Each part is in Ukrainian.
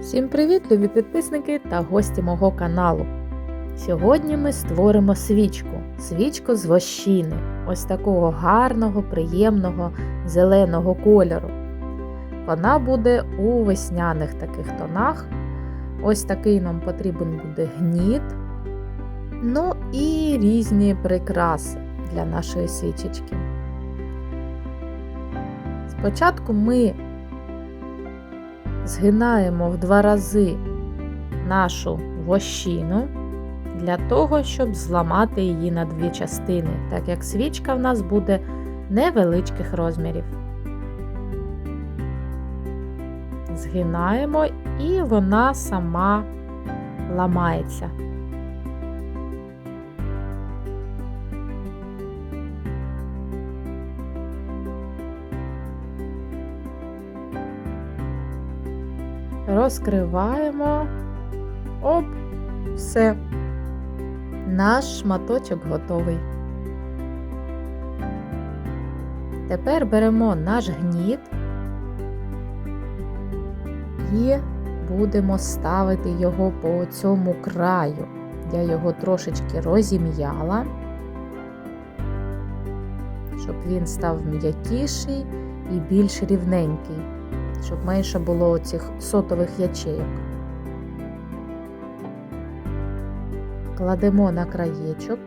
Всім привіт, любі підписники та гості мого каналу. Сьогодні ми створимо свічку, свічку з вощини, ось такого гарного, приємного зеленого кольору. Вона буде у весняних таких тонах. Ось такий нам потрібен буде гніт. Ну і різні прикраси для нашої свічечки. Спочатку ми згинаємо в два рази нашу вощину для того, щоб зламати її на дві частини, так як свічка в нас буде невеличких розмірів. Згинаємо і вона сама ламається. Розкриваємо. Оп, все. Наш шматочок готовий. Тепер беремо наш гніт і будемо ставити його по цьому краю. Я його трошечки розім'яла, щоб він став м'якіший і більш рівненький щоб менше було цих сотових ячейок. Кладемо на краєчок.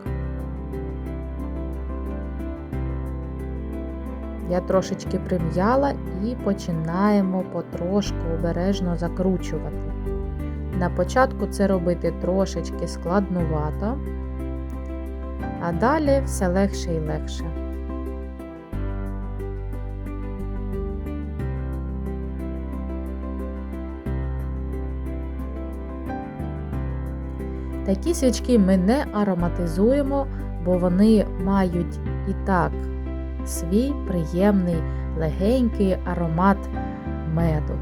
Я трошечки прим'яла і починаємо потрошку обережно закручувати. На початку це робити трошечки складнувато, а далі все легше і легше. Такі свічки ми не ароматизуємо, бо вони мають і так свій приємний легенький аромат меду.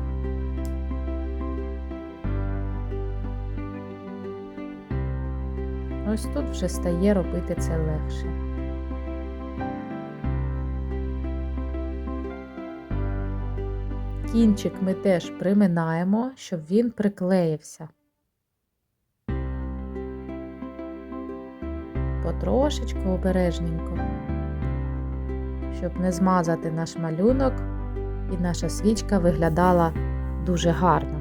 Ось тут вже стає робити це легше. Кінчик ми теж приминаємо, щоб він приклеївся. Потрошечку обережненько, щоб не змазати наш малюнок і наша свічка виглядала дуже гарно.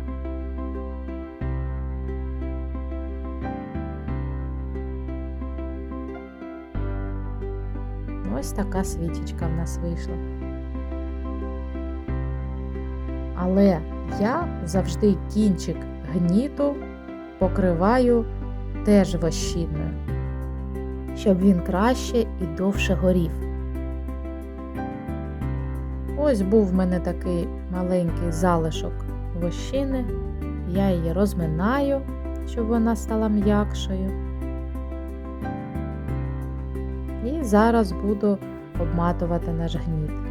Ось така свічечка в нас вийшла. Але я завжди кінчик гніту покриваю теж вощиною щоб він краще і довше горів. Ось був в мене такий маленький залишок вощини, я її розминаю, щоб вона стала м'якшою. І зараз буду обматувати наш гніт.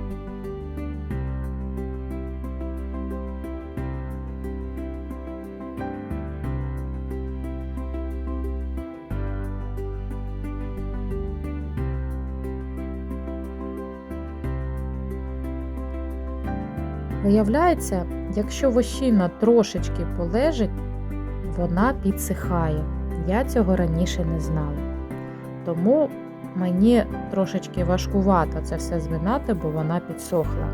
Виявляється, якщо вощина трошечки полежить, вона підсихає. Я цього раніше не знала. Тому мені трошечки важкувато це все зминати, бо вона підсохла.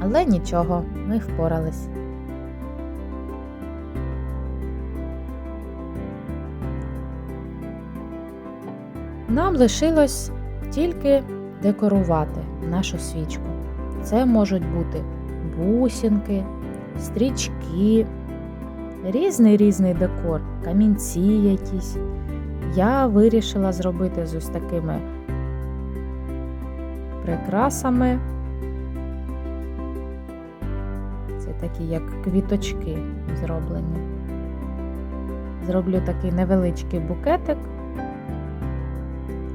Але нічого, ми впорались. Нам лишилось тільки декорувати нашу свічку. Це можуть бути бусинки, стрічки, різний різний декор, камінці якісь. Я вирішила зробити з ось такими прикрасами. Це такі, як квіточки зроблені. Зроблю такий невеличкий букетик,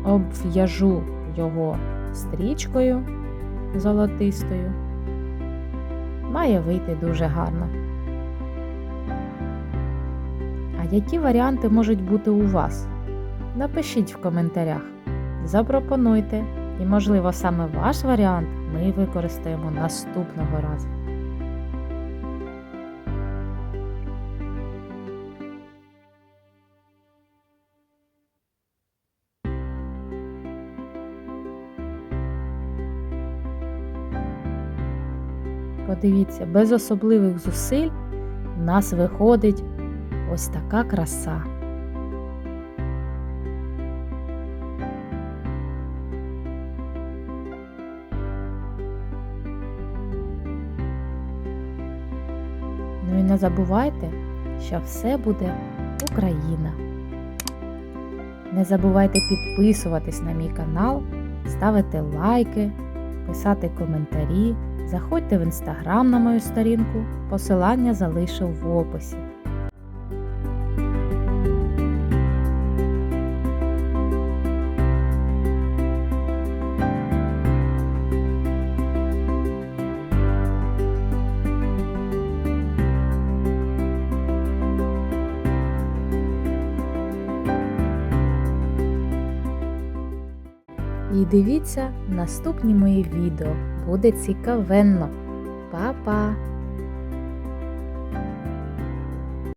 обв'яжу його стрічкою золотистою має вийти дуже гарно. А які варіанти можуть бути у вас? Напишіть в коментарях. Запропонуйте, і, можливо, саме ваш варіант ми використаємо наступного разу. Подивіться, без особливих зусиль в нас виходить ось така краса. Ну і не забувайте, що все буде Україна. Не забувайте підписуватись на мій канал, ставити лайки, писати коментарі. Заходьте в інстаграм на мою сторінку, посилання залишив в описі. І дивіться наступні мої відео. Буде цікавенно. Па-па!